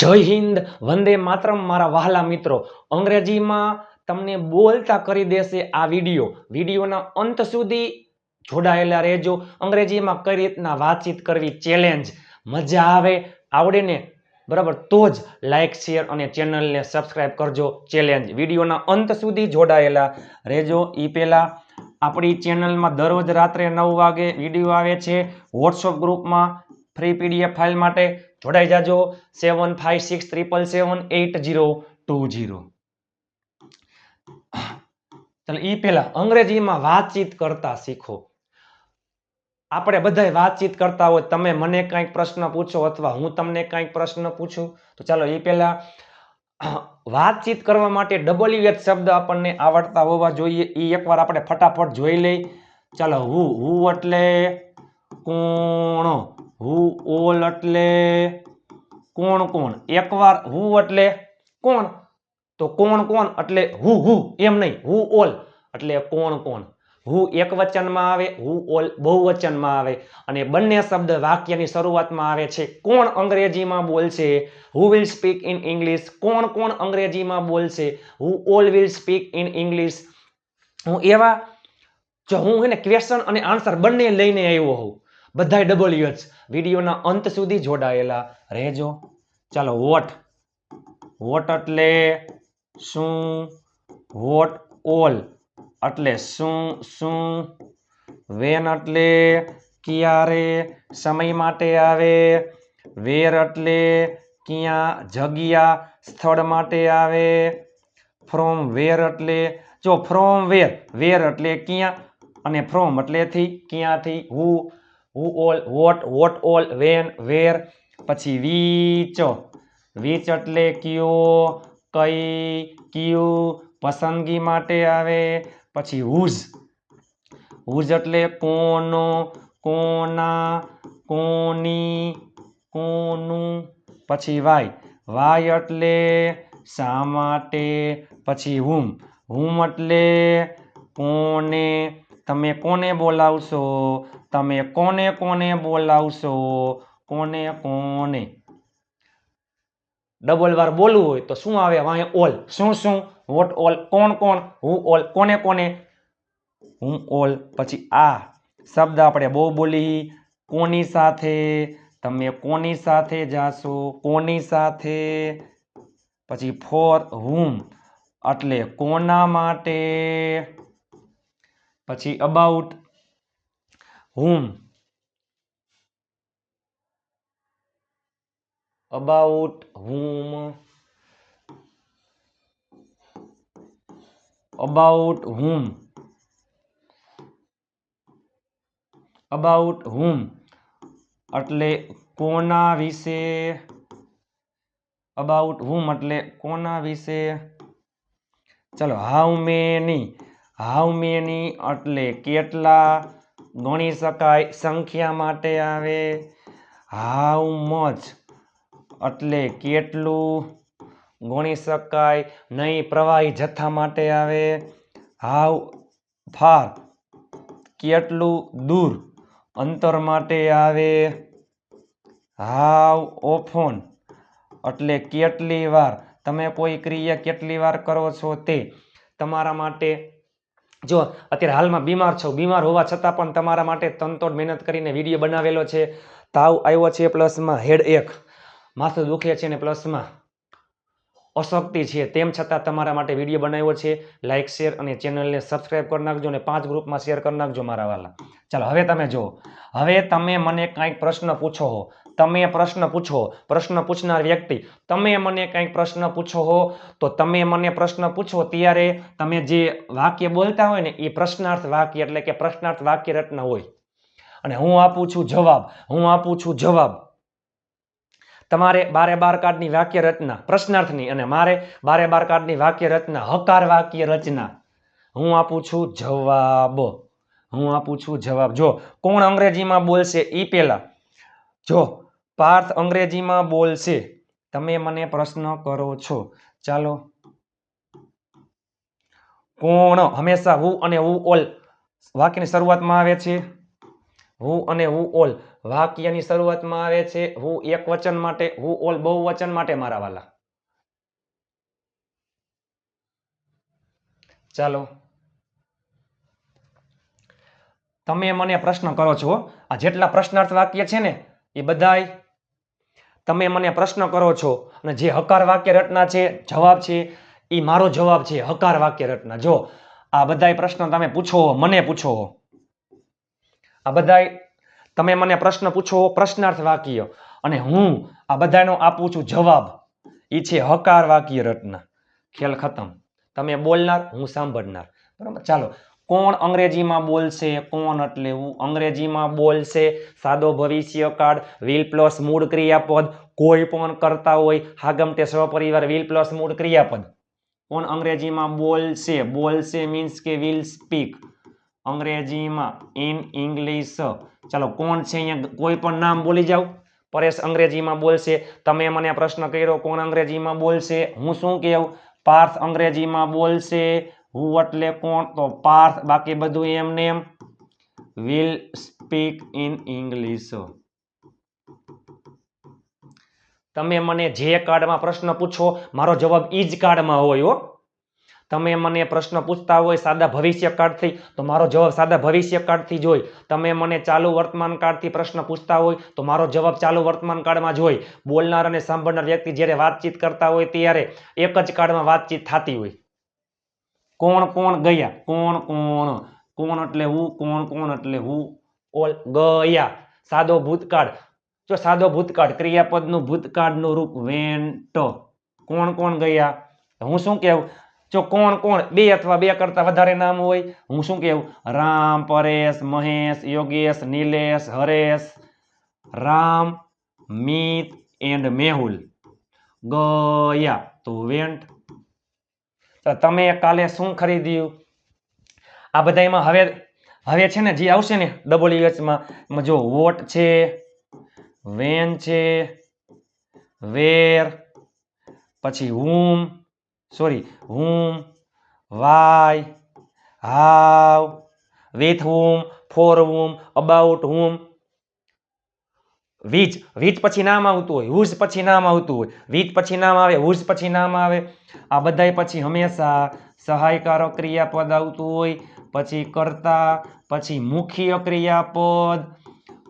જય હિન્દ, વંદે માતરમ, મારા વહાલા મિત્રો. અંગ્રેજીમાં તમને બોલતા કરી દેશે આ વીડિયો. વિડીયોના અંત સુધી જોડાયેલા રહેજો. અંગ્રેજીમાં કઈ રીતના વાતચીત કરવી ચેલેન્જ મજા આવે, આવડે ને? બરાબર? તો જ લાઇક શેર અને ચેનલને સબસ્ક્રાઇબ કરજો. ચેલેન્જ વિડીયોના અંત સુધી જોડાયેલા રહેજો. એ પહેલાં આપણી ચેનલમાં દરરોજ રાત્રે નવ વાગે વીડિયો આવે છે. વોટ્સઅપ ગ્રુપમાં ફ્રી પીડીએફ ફાઇલ માટે જોડાઈ જાજો. Seven five six triple seven eight zero two zero ચાલો એ પહેલા અંગ્રેજીમાં વાતચીત કરતા શીખો. આપણે બધાય વાતચીત કરતા હોય, તમે મને કંઈક પ્રશ્ન પૂછો અથવા હું તમને કંઈક પ્રશ્ન પૂછું, તો ચાલો એ પહેલા વાતચીત કરવા માટે ડબલ્યુ એચ શબ્દ આપણને આવડતા હોવા જોઈએ. એ એકવાર આપણે ફટાફટ જોઈ લઈ. ચાલો, હું હું એટલે કોણ? હું ઓલ એટલે કોણ કોણ? એકવાર હુ એટલે કોણ? તો કોણ કોણ એટલે હુ હુ, એમ નહીં. હુ ઓલ એટલે કોણ કોણ? હું એક વચનમાં આવે, હું ઓલ બહુવચનમાં આવે. અને બંને શબ્દ વાક્યની શરૂઆતમાં આવે છે, કોણ અંગ્રેજીમાં બોલશે? Who will speak in English કોણ કોણ અંગ્રેજીમાં બોલશે? Who all will speak in English હું એવા, જો હું એને ક્વેશ્ચન અને આન્સર બંને લઈને આવ્યો હોઉં. બધાય ડબલ્યુ એચ વિડીયોના અંત સુધી જોડાયેલા રહેજો. ચાલો વોટ વોટ એટલે શું? વોટ ઓલ એટલે શું શું? વેન એટલે ક્યારે? સમય માટે આવે? વેર એટલે ક્યાં? જગ્યા? સ્થળ માટે આવે? ફ્રોમ વેર એટલે? જો ફ્રોમ વેર વેર એટલે ક્યાં? અને ફ્રોમ એટલેથી ક્યાંથી who who all what what all when where પછી વીચ. વીચ એટલે કયો, કઈ, કયું, પસંદગી માટે આવે? પછી હુઝ. હુઝ એટલે કોનો, કોના, કોની, કોનું, પછી વાય. વાય એટલે શા માટે? પછી હુમ. હુમ એટલે કોને? તમે કોને બોલાવશો? તમે કોને કોને બોલાવશો? કોને કોને? ડબલ વાર બોલવું હોય તો શું આવે? વાંહે ઓલ. શું શું? વોટ ઓલ કોણ કોણ? હું ઓલ કોને કોને? હું ઓલ પછી આ શબ્દ આપણે બહુ બોલી. કોની સાથે? તમે કોની સાથે જાશો? કોની સાથે? પછી ફોર હુમ એટલે કોના માટે? પછી about whom about whom about whom about whom એટલે કોના વિશે about whom એટલે કોના વિશે ચલો હાઉ મેની હાઉ મેની એટલે કેટલા ગણી શકાય, સંખ્યા માટે આવે. How much? એટલે કેટલું? ગણી શકાય, નહીં, પ્રવાહી જથ્થા માટે આવે. How far? કેટલું દૂર? અંતર માટે આવે. હાવ ઓફોન? એટલે કેટલી વાર? તમે કોઈ ક્રિયા કેટલી વાર કરો છો તે તમારા માટે જો અત્યારે હાલમાં બીમાર છો, બીમાર હોવા છતાં પણ તમારા માટે તનતોડ મહેનત કરીને વીડિયો બનાવેલો છે. તાવ આવ્યો છે પ્લસમાં હેડ એક માથું દુખે છે ને પ્લસમાં. અશક્તિ છે. તેમ છતાં તમારા માટે વીડિયો બનાવ્યો છે. લાઇક શેર અને ચેનલને સબસ્ક્રાઇબ કરી નાખજો અને પાંચ ગ્રુપમાં શેર કરી નાખજો મારા વાલા. ચાલો, હવે તમે જુઓ. હવે તમે મને કાંઈક પ્રશ્ન પૂછો હો. તમે પ્રશ્ન પૂછો. પ્રશ્ન પૂછનાર વ્યક્તિ, તમે મને કાંઈક પ્રશ્ન પૂછો હો? તો તમે મને પ્રશ્ન પૂછો ત્યારે તમે જે વાક્ય બોલતા હોય ને એ પ્રશ્નાર્થ વાક્ય એટલે કે પ્રશ્નાર્થ વાક્ય રચના હોય. અને હું આપું છું જવાબ. હું આપું છું જવાબ. તમારે બારે બાર કાર્ડની વાક્ય રચના, પ્રશ્નાર્થની અને મારે બારે બાર કાર્ડની વાક્ય રચના, હકાર વાક્ય રચના. હું આપું છું જવાબ. હું આપું છું જવાબ. જો, કોણ અંગ્રેજીમાં બોલશે? એ પહેલા જો, પાર્થ અંગ્રેજીમાં બોલશે. તમે મને પ્રશ્ન કરો છો. ચાલો. કોણ? હંમેશા હું અને હું ઓલ. વાક્યની શરૂઆતમાં આવે છે. હું અને હું ઓલ. વાક્યની શરૂઆતમાં આવે છે, હું એક વચન માટે, હું ઓલ બહુ વચન માટે મારા વાલા. ચાલો. તમે મને પ્રશ્ન કરો છો, આ જેટલા પ્રશ્નાર્થ વાક્ય છે ને, એ બધાય તમે મને પ્રશ્ન કરો છો, અને જે હકાર વાક્ય રચના છે, જવાબ છે, એ મારો જવાબ છે, હકાર વાક્ય રચના. જો આ બધાય પ્રશ્ન તમે પૂછો, મને પૂછો. આ બધાય તમે મને પ્રશ્ન પૂછો, પ્રશ્નાર્થ વાક્ય. અને હું આ બધાનો આપું છું જવાબ. એ છે હકાર વાક્ય રચના ખેલ ખતમ. તમે બોલનાર, હું સાંભળનાર. બરાબર? ચાલો. કોણ અંગ્રેજીમાં બોલશે? કોણ એટલે હું? અંગ્રેજીમાં બોલશે સાદો ભવિષ્ય કાળ વિલ પ્લસ મૂળ ક્રિયાપદ. કોઈ પણ કરતા હોય હાગમટે સહપરિવાર, વિલ પ્લસ મૂળ ક્રિયાપદ. કોણ અંગ્રેજીમાં બોલશે? બોલશે મીન્સ કે વિલ સ્પીક અંગ્રેજીમાં ઇન ઇંગ્લિશ ચાલો, કોણ છે અહીંયા? કોઈ પણ નામ બોલી જાવ પરેશ અંગ્રેજીમાં બોલશે. તમે મને પ્રશ્ન કર્યો, કોણ અંગ્રેજીમાં બોલશે? હું શું કહું? પાર્થ અંગ્રેજીમાં બોલશે. હું એટલે કોણ? તો પાર્થ, બાકી બધું એમને એમ. વિલ સ્પીક ઇન ઇંગ્લિશ તમે મને જે કાર્ડમાં પ્રશ્ન પૂછો, મારો જવાબ ઈ જ કાર્ડમાં હોય હો. તમે મને પ્રશ્ન પૂછતા હોય સાદા ભવિષ્ય કાળથી તો મારો જવાબ સાદા ભવિષ્ય જોઈ તમે મને ચાલુ વર્તમાન કાળથી પ્રશ્ન પૂછતા હોય, તો મારો જવાબ ચાલુ વર્તમાન કાળમાં જ હોય. બોલનાર અને સાંભળનાર વ્યક્તિ જ્યારે વાતચીત કરતા હોય ત્યારે એક જ કાળમાં વાતચીત થતી હોય. કોણ કોણ ગયા? કોણ કોણ? કોણ એટલે હું, કોણ કોણ એટલે હું? ઓલ ગયા. સાદો ભૂતકાળ. જો સાદો ભૂતકાળ, ક્રિયાપદનું ભૂતકાળનું રૂપ વેન્ટ કોણ કોણ ગયા? હું શું કહેવું? જો કોણ કોણ બે અથવા બે કરતા વધારે નામ હોય, હું શું કહેવું? રામ, પરેશ, મહેશ, યોગેશ, નિલેશ, હરેશ, રામ, મિત એન્ડ મેહુલ. ગયા. તો વેન્ટ. તમે કાલે શું ખરીદ્યું? આ બધામાં હવે હવે છે ને, જે આવશે ને ડબલ્યુએચમાં જો વોટ છે, વેન છે, વેર, પછી હુમ સોરી હું why, how, with whom, for whom, about whom. Which which પછી નામ આવતું હોય, હુઝ પછી નામ આવતું હોય. વીજ પછી નામ આવે, હુઝ પછી નામ આવે. આ બધાય પછી હંમેશા સહાયકારક ક્રિયાપદ આવતું હોય, પછી કર્તા, પછી મુખ્ય ક્રિયાપદ.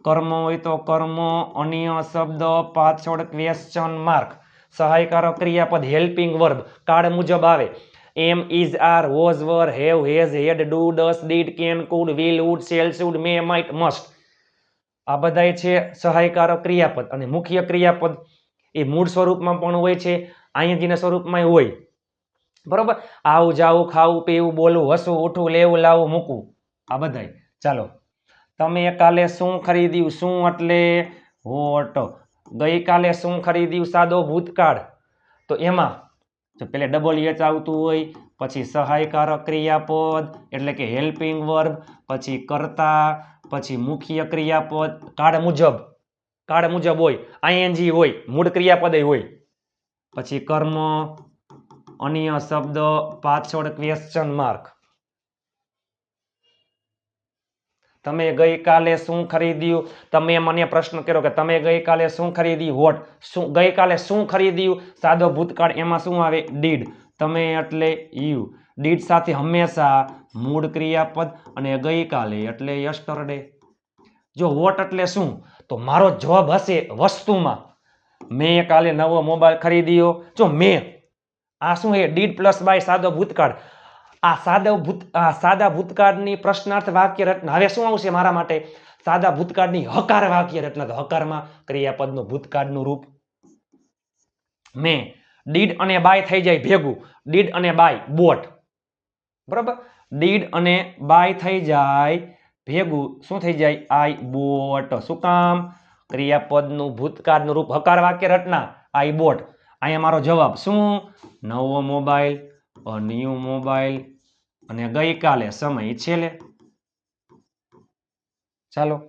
કર્મ હોય તો કર્મ, અન્ય શબ્દ, પાછળ ક્વેશ્ચન માર્ક સહાયકારક ક્રિયાપદ, હેલ્પિંગ વર્બ કાળ મુજબ આવે. Am is are, was, were, have, has, had, do, does, did, can, could, will, would, shall, should, may, might, must. આ બધાય છે સહાયકારક ક્રિયાપદ અને મુખ્ય ક્રિયાપદ. એ મૂળ સ્વરૂપમાં પણ હોય છે આઈએનજીના સ્વરૂપમાં હોય. બરોબર? આવું, જાવું, ખાવું, પીવું, બોલવું, હસવું, ઉઠવું, લેવું લાવવું મૂકવું. આ બધાય. ચાલો. તમે કાલે શું ખરીદ્યું? શું એટલે? વોટ ગઈકાલે શું ખરીદ્યું? સાદો ભૂતકાળ. તો એમાં જો પેલે ડબલ એચ આવતું હોય, પછી સહાયકારક ક્રિયાપદ, એટલે કે હેલ્પિંગ વર્બ પછી કર્તા, પછી મુખ્ય ક્રિયાપદ, કાળ મુજબ. કાળ મુજબ હોય આઈએનજી હોય, મૂળ ક્રિયાપદ હોય. પછી કર્મ, અન્ય શબ્દ, પાછળ ક્વેશ્ચન માર્ક તમે ગઈકાલે શું ખરીદ્યું? તમે મને પ્રશ્ન કર્યો કે તમે ગઈકાલે શું ખરીદ્યું વોટ શું, ગઈકાલે શું ખરીદ્યું? સાદો ભૂતકાળ એમાં શું આવે? ડીડ. તમે એટલે યુ. ડીડ સાથે હંમેશા મૂળ ક્રિયાપદ અને ગઈકાલે એટલે યસ્ટરડે. જો વોટ એટલે શું? તો મારો જવાબ હશે વસ્તુમાં. મેં કાલે નવો મોબાઈલ ખરીદ્યો. જો મેં, આ શું છે ડીડ પ્લસ બાય સાદો ભૂતકાળ. આ સાદા ભૂત આ સાદા ભૂતકાળની પ્રશ્નાર્થ વાક્ય રચના હવે શું આવશે મારા માટે? સાદા ભૂતકાળની હકાર વાક્ય રચના હકારમાં ક્રિયાપદનું ભૂતકાળનું રૂપ. મેં. ડીડ અને બાય થઈ જાય ભેગું. ડીડ અને બાય બોટ. બરાબર? ડીડ અને બાય થઈ જાય ભેગું. શું થઈ જાય? I bought. શું કામ? ક્રિયાપદનું ભૂતકાળનું રૂપ. હકાર વાક્ય રચના આઈ બોટ. અહીંયા મારો જવાબ શું? નવો મોબાઈલ ન્યૂ મોબાઈલ અને ગઈકાલે સમય છેલ્લે. ચાલો.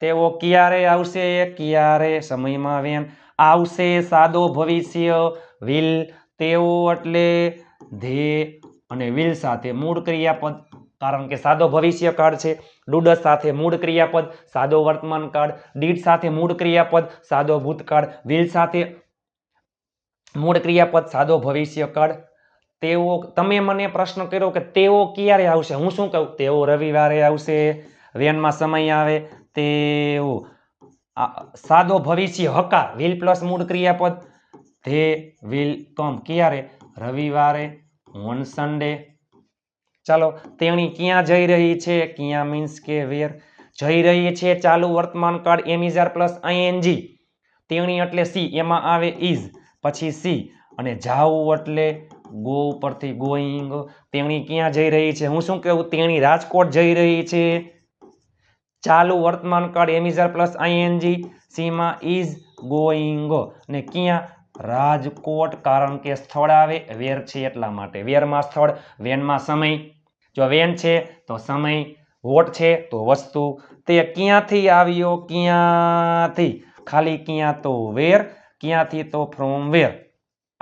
તેઓ ક્યારે આવશે? ક્યારે સમયમાં વેન? આવશે સાદો ભવિષ્ય. વિલ તેઓ એટલે ધે અને વિલ સાથે મૂળ ક્રિયાપદ. કારણ કે સાદો ભવિષ્યકાળ છે. ડુડસ સાથે મૂળ ક્રિયાપદ. સાદો વર્તમાન કાળ. ડીડ સાથે મૂળ ક્રિયાપદ. સાદો ભૂતકાળ. વિલ સાથે મૂળ ક્રિયાપદ. સાદો ભવિષ્યકાળ તેઓ, તમે મને પ્રશ્ન કર્યો કે તેઓ ક્યારે આવશે? હું શું કહું? તેઓ રવિવારે આવશે વેનમાં સમય આવે, તેઓ સાદો ભવિષ્ય હકાર વિલ પ્લસ મૂળ ક્રિયાપદ. ધે વિલ કમ ક્યારે? રવિવારે ઓન સન્ડે ચાલો, તેણી ક્યાં જઈ રહી છે? ક્યાં મીન્સ કે વેર જઈ રહી છે ચાલુ વર્તમાન કાળ એમિઝાર પ્લસ આઈએનજી તેણી એટલે સી એમાં આવે ઇઝ પછી સી અને જાવું એટલે ગો ઉપરથી ગોઈંગ તેણી ક્યાં જઈ રહી છે? હું શું કહું તેણી રાજકોટ જઈ રહી છે. ચાલુ વર્તમાન કાળ am is are plus ING સીમાં is going ને ક્યાં? રાજકોટ, કારણ કે સ્થળ આવે, વેર છે એટલા માટે. વેરમાં સ્થળ, વેનમાં સમય. જો વેન છે, તો સમય. વોટ છે, તો વસ્તુ. તે ક્યાંથી આવ્યો? ક્યાંથી? ખાલી ક્યાં તો વેર, ક્યાંથી તો ફ્રોમ વેર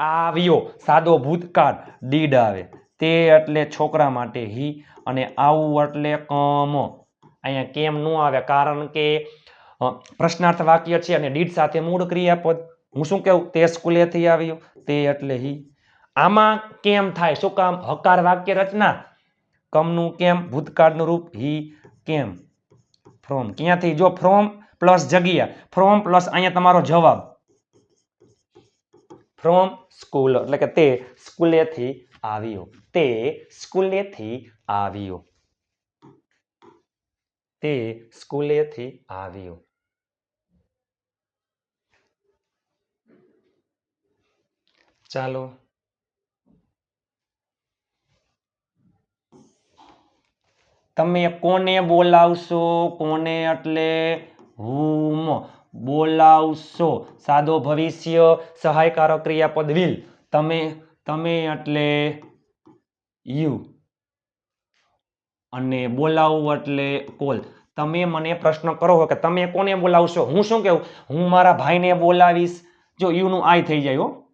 આવ્યો સાદો ભૂતકાળ ડીડ આવે તે એટલે છોકરા માટે હી અને આવું એટલે કમ. અહીંયા કેમ ન આવે, કારણ કે પ્રશ્નાર્થ વાક્ય છે અને ડીડ સાથે મૂળ ક્રિયાપદ. હું શું કહું? તે સ્કૂલેથી આવ્યો. તે એટલે હી. આમાં કેમ થાય? શું કામ? હકાર વાક્ય રચના. કમનું કેમ? ભૂતકાળનું રૂપ હી કેમ? ફ્રોમ. ક્યાંથી? જો ફ્રોમ પ્લસ જગ્યા. ફ્રોમ પ્લસ અહીંયા તમારો જવાબ. ફ્રોમ સ્કૂલ એટલે કે તે સ્કૂલેથી આવ્યો. તે સ્કૂલેથી આવ્યો. તે સ્કૂલેથી આવ્યો. ચાલો. તમે કોને બોલાવશો? કોને એટલે હુમ બોલાવશો. સાદો ભવિષ્ય સહાયકારક ક્રિયાપદ વિલ. તમે તમે એટલે યુ. અને બોલાવવું એટલે કોલ. તમે મને પ્રશ્ન કરો કે તમે કોને બોલાવશો? હું શું કહું હું મારા ભાઈને બોલાવીશ. જો યુ નું આઈ થઈ જાય હો.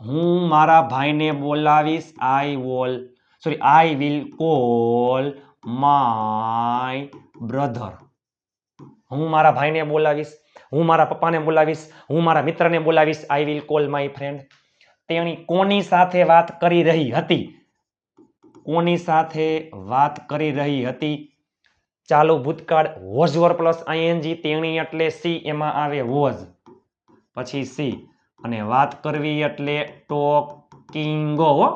હું મારા ભાઈને બોલાવીશ. I wall, sorry, I will call my brother. હું મારા ભાઈને બોલાવીશ, હું મારા પપ્પાને બોલાવીશ, હું મારા મિત્રને બોલાવીશ. I will call my friend તેણી કોની સાથે વાત કરી રહી હતી? કોની સાથે વાત કરી રહી હતી? ચાલુ ભૂતકાળ વોઝ વર પ્લસ આઈએનજી, તેણી એટલે સી, એમાં આવે વોઝ. પછી સી. અને વાત કરવી એટલે ટોકિંગો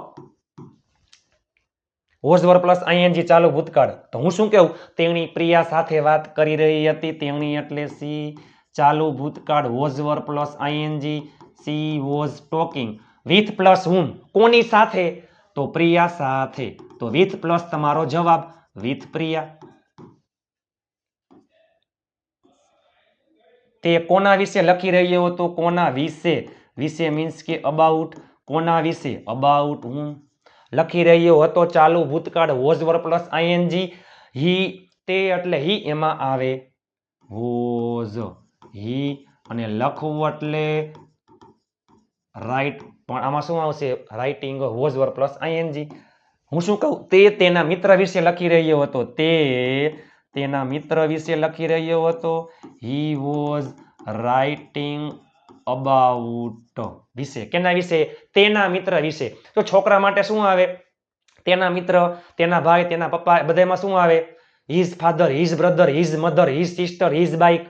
હો વોઝ વર પ્લસ આઈએનજી ચાલુ ભૂતકાળ. તો હું શું કહું તેણી પ્રિયા સાથે વાત કરી રહી હતી. તેણી એટલે સી, ચાલુ ભૂતકાળ was were plus ING she was talking with plus whom કોની સાથે? તો પ્રિયા સાથે. તો વિથ પ્લસ તમારો જવાબ વિથ પ્રિયા. તે કોના વિશે લખી રહ્યો હતો? કોના વિશે? વિશે મીન્સ કે અબાઉટ કોના વિશે? અબાઉટ હું? લખી રહ્યો હતો ચાલુ ભૂતકાળ was were plus ING. He તે એટલે હી એમાં આવે વોઝ હી અને લખવું એટલે રાઈટ, પણ આમાં શું આવશે? Writing was were plus ING. હું શું કહું? તે તેના મિત્ર વિશે લખી રહ્યો હતો. તે તેના મિત્ર વિશે લખી રહ્યો હતો. હી વોઝ રાઇટિંગ અબાઉટ વિશે. કેના વિશે? તેના મિત્ર વિશે. તો છોકરા માટે શું આવે? તેના મિત્ર, તેના ભાઈ, તેના પપ્પા બધામાં શું આવે? His father his brother his mother his sister his bike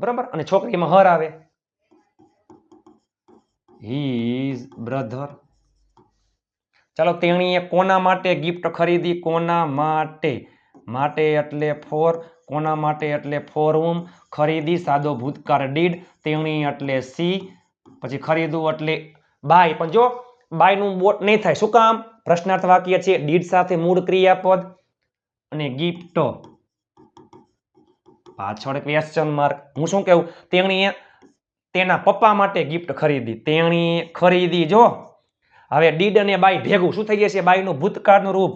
બરાબર? અને છોકરીમાં હર આવે. હિઝ બ્રધર ચાલો, તેણીએ કોના માટે ગિફ્ટ ખરીદી? કોના માટે? માટે એટલે ફોર કોના માટે એટલે ફોરમ ખરીદી સાદો ભૂતકાળ ડીડ તેણી એટલે સી પછી ખરીદવું એટલે બાય પણ જો બાયનું બોટ નહીં થાય, શું કામ? પ્રશ્નાર્થ વાક્ય છે ડીડ સાથે મૂળ ક્રિયાપદ અને ગિફ્ટ પાછળ ક્વેશ્ચન માર્ક હું શું કહું તેણીએ તેના પપ્પા માટે ગિફ્ટ ખરીદી. તેણી ખરીદી, જો. હવે ડીડ અને બાય ભેગું. શું થઈ જશે? બાયનું ભૂતકાળનું રૂપ.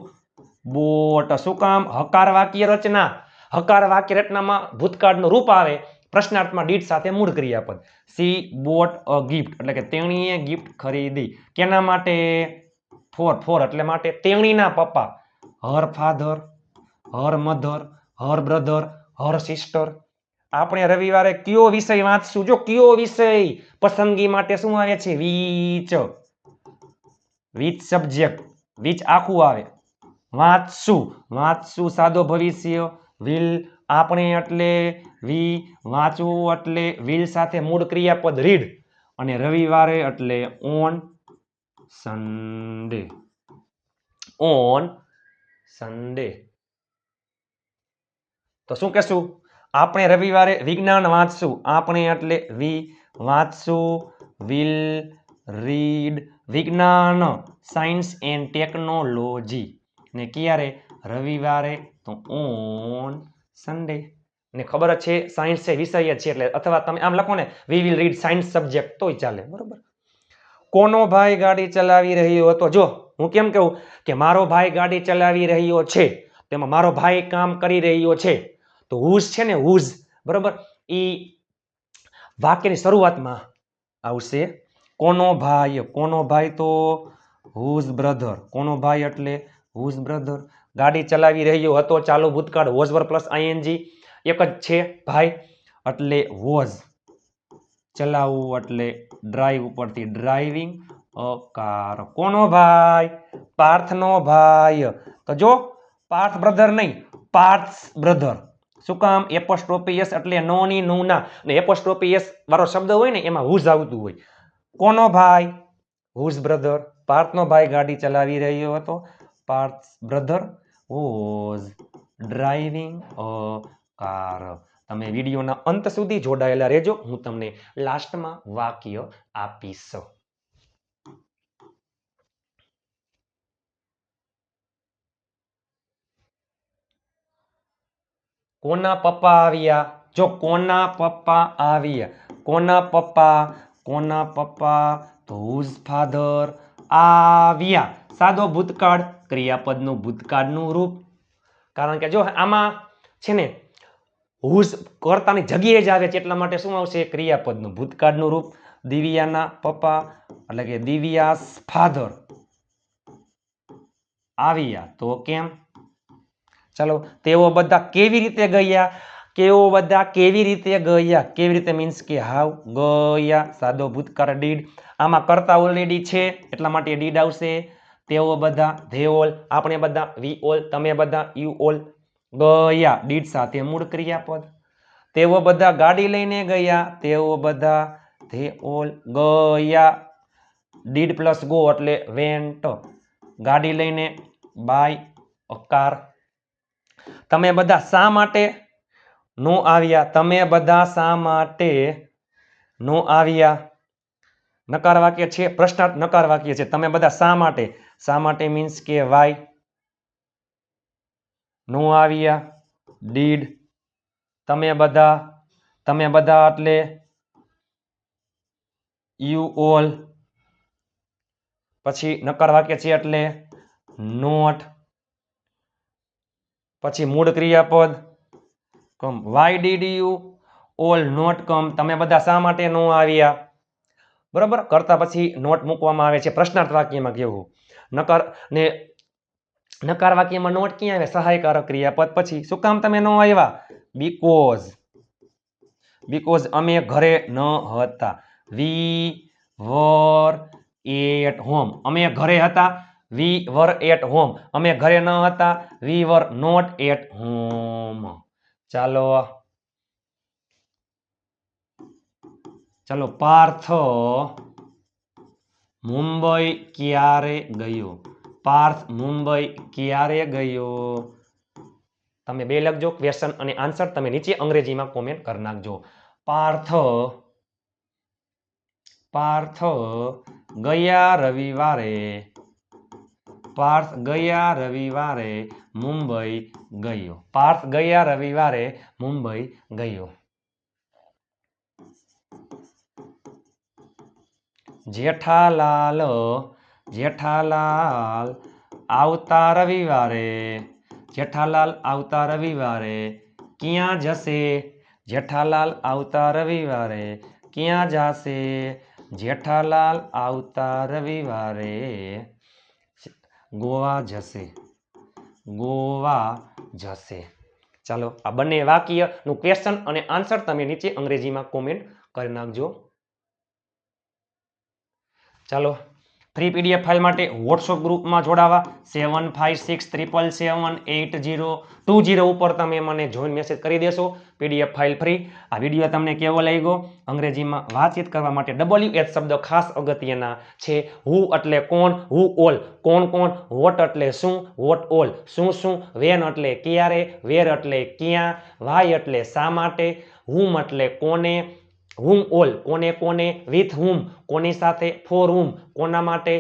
બોટ. શું કામ? હકાર વાક્ય રચના. હકાર વાક્ય રચનામાં ભૂતકાળનું રૂપ આવે, પ્રશ્નાર્થમાં ડીટ સાથે મૂળ ક્રિયાપદ સી બોટ અ ગિફ્ટ એટલે કે તેણીએ ગિફ્ટ ખરીદી. કેના માટે? ફોર ફોર એટલે માટે તેણીના પપ્પા. Her father her mother her brother her sister આપણે રવિવારે કયો વિષય વાંચશું? જો કયો વિષય પસંદગી માટે શું આવે છે? વીચ વીચ સબ્જેક્ટ વીચ આખું આવે? વાંચશું. વાંચશું સાદો ભવિષ્ય વિલ આપણે એટલે વી વાંચવું એટલે વિલ સાથે મૂળ ક્રિયાપદ રીડ. અને રવિવારે એટલે ઓન સન્ડે. On Sunday. તો શું કહેશું? આપણે રવિવારે વિજ્ઞાન વાંચશું. આપણે એટલે વી વાંચશું. વિલ રીડ વિજ્ઞાન, સાયન્સ એન્ડ ટેકનોલોજી. ને ક્યારે? રવિવારે તો ઓન સન્ડે ને ખબર જ છે સાયન્સ છે, વિષય જ છે એટલે અથવા તમે આમ લખો ને we will read science subject તોય ચાલે, બરોબર? કોનો ભાઈ ગાડી ચલાવી રહ્યો હતો? જો, હું કેમ કહું કે મારો ભાઈ ગાડી ચલાવી રહ્યો છે, તેમાં મારો ભાઈ કામ કરી રહ્યો છે, તો હુઝ છે ને હુઝ બરોબર? એ વાક્યની શરૂઆતમાં આવશે, કોનો ભાઈ કોનો ભાઈ તો હુઝ બ્રધર કોનો ભાઈ એટલે હુઝ બ્રધર ગાડી ચલાવી રહ્યો હતો, ચાલુ ભૂતકાળ વોઝ વર પ્લસ આઈએનજી. એક જ છે ભાઈ, એટલે વોઝ ચલાવવું એટલે ડ્રાઈવ ઉપરથી ડ્રાઇવિંગ અકાર કાર કોનો ભાઈ? પાર્થનો ભાઈ. તો જો, પાર્થ બ્રધર નહીં પાર્થ બ્રધર શું કામ? એપોસ્ટ્રોપીએસ એટલે નોની નુના. ને એપોસ્ટ્રોપીએસ વાળો શબ્દ હોય ને, એમાં હુઝ આવતું હોય. કોનો ભાઈ? હુઝ બ્રધર પાર્થનો ભાઈ ગાડી ચલાવી રહ્યો હતો. Parth brother was driving a car તમે વિડીયોના અંત સુધી જોડાયેલા રહેજો. હું તમને લાસ્ટમાં વાક્ય આપીશ. કોના પપ્પા આવ્યા? જો કોના પપ્પા આવ્યા? કોના પપ્પા? કોના પપ્પા? ધૂઝ ફાધર આવ્યા? સાદો ભૂતકાળ, ક્રિયાપદનું ભૂતકાળનું રૂપ. કારણ કે જો આમાં છે ને હુઝ કર્તાની જગ્યાએ જ આવે છે, એટલા માટે શું આવશે? ક્રિયાપદનું ભૂતકાળનું રૂપ. દિવ્યાના પપ્પા, એટલે કે દિવ્યાસ ફાધર આવ્યા. તો કેમ? ચાલો, તેઓ બધા કેવી રીતે ગયા? કેવો બધા કેવી રીતે ગયા? કેવી રીતે મીન્સ કે હાવ ગયા. સાદો ભૂતકાળ ડીડ આમાં કરતા ઓલરેડી છે, એટલા માટે ડીડ આવશે. તેઓ બધા, ધે ઓલ, આપણે બધા, વી ઓલ, તમે બધા, યુ ઓલ ગયા. ડીડ સાથે મૂળ ક્રિયાપદ. તેઓ બધા ગાડી લઈને ગયા. તેઓ બધા, ધે ઓલ ગયા. ડીડ પ્લસ ગો એટલે વેન્ટ. ગાડી લઈને બાય કાર. તમે બધા શા માટે નો આવ્યા? તમે બધા શા માટે નો આવ્યા? નકાર વાક્ય છે, પ્રશ્નાર્થ નકાર વાક્ય છે. તમે બધા શા માટે? શા માટે મીન્સ કે વાય નો આવ્યા. ડીડ તમે બધા તમે બધા એટલે યુ ઓલ પછી નકાર વાક્ય છે એટલે નોટ પછી મૂળ ક્રિયાપદ come why did you all not come તમે બધા શા માટે નો આવ્યા? બરાબર? કરતા પછી નોટ મૂકવામાં આવે છે પ્રશ્નાર્થ વાક્યમાં કેવું નકાર ને નકાર વાક્યમાં નોટ ક્યાં આવે? સહાયકારક ક્રિયાપદ પછી. શું કામ તમે ન આવ્યા? બીકોઝ બીકોઝ અમે ઘરે ન હતા. વી વર એટ હોમ અમે ઘરે હતા. વી વર એટ હોમ અમે ઘરે ન હતા. We were not at home ચાલો. ચાલો પાર્થ મુંબઈ ક્યારે ગયો? પાર્થ મુંબઈ ક્યારે ગયો? તમે બે લખજો ક્વેશ્ચન અને આન્સર તમે નીચે અંગ્રેજીમાં કોમેન્ટ કરી નાખજો. પાર્થ પાર્થ ગયા રવિવારે, પાર્થ ગયા રવિવારે મુંબઈ ગયો. પાર્થ ગયા રવિવારે મુંબઈ ગયો. જેઠાલાલ જેઠાલાલ આવતા રવિવારે, જેઠાલાલ આવતા રવિવારે ક્યાં જશે? જેઠાલાલ આવતા રવિવારે ક્યાં જશે? જેઠાલાલ આવતા રવિવારે ગોવા જશે. ગોવા જશે. ચાલો, આ બંને વાક્યનું ક્વેશ્ચન અને આન્સર તમે નીચે અંગ્રેજીમાં કોમેન્ટ કરી નાખજો. ચાલો. ફ્રી પીડીએફ ફાઇલ માટે વોટ્સઅપ ગ્રુપમાં જોડાવા. Seven five six triple seven eight zero two zero ઉપર તમે મને જોઈન મેસેજ કરી દેશો. પીડીએફ ફાઇલ ફ્રી આ વીડિયો તમને કેવો લાગ્યો? અંગ્રેજીમાં વાતચીત કરવા માટે ડબલ્યુ એચ શબ્દ ખાસ અગત્યના છે. હુ એટલે કોણ? હુ ઓલ કોણ કોણ? વોટ એટલે શું? વોટ ઓલ શું શું? વેન એટલે ક્યારે? વેર એટલે ક્યાં? વાય એટલે શા માટે? હુમ એટલે કોને? હુમ ઓલ, કોને કોને, વિથ હુમ, કોની સાથે, ફોર હુમ, કોના માટે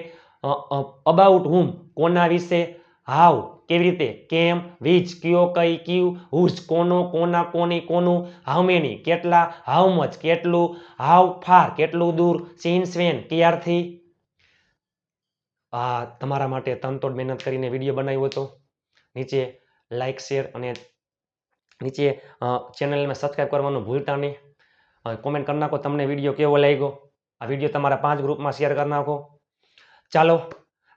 અબાઉટ હુમ, કોના વિશે હાવ કેવી રીતે, કેમ, વિચ, કયો, કઈ, ક્યુ, હુઝ, કોનો, કોના, કોની, કોનું, હાઉ મેની, કેટલા, હાઉ મચ, કેટલું, હાઉ ફાર, કેટલું દૂર સિન્સ વેન ક્યારથી? આ તમારા માટે તનતોડ મહેનત કરીને વીડિયો બનાવ્યો હતો. નીચે લાઇક શેર અને નીચે ચેનલને સબસ્ક્રાઈબ કરવાનું ભૂલતા નહીં. કોમેન્ટ કરી નાખો, તમને વીડિયો કેવો લાગ્યો? આ વીડિયો તમારા પાંચ ગ્રુપમાં શેર કરી નાખો. ચાલો,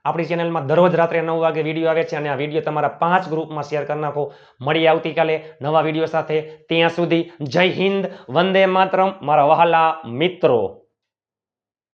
આપણી ચેનલમાં દરરોજ રાત્રે નવ વાગે વીડિયો આવે છે અને આ વીડિયો તમારા પાંચ ગ્રુપમાં શેર કરી નાખો. મળીએ આવતીકાલે નવા વીડિયો સાથે. ત્યાં સુધી જય હિન્દ, વંદે માતરમ, મારા વહાલા મિત્રો.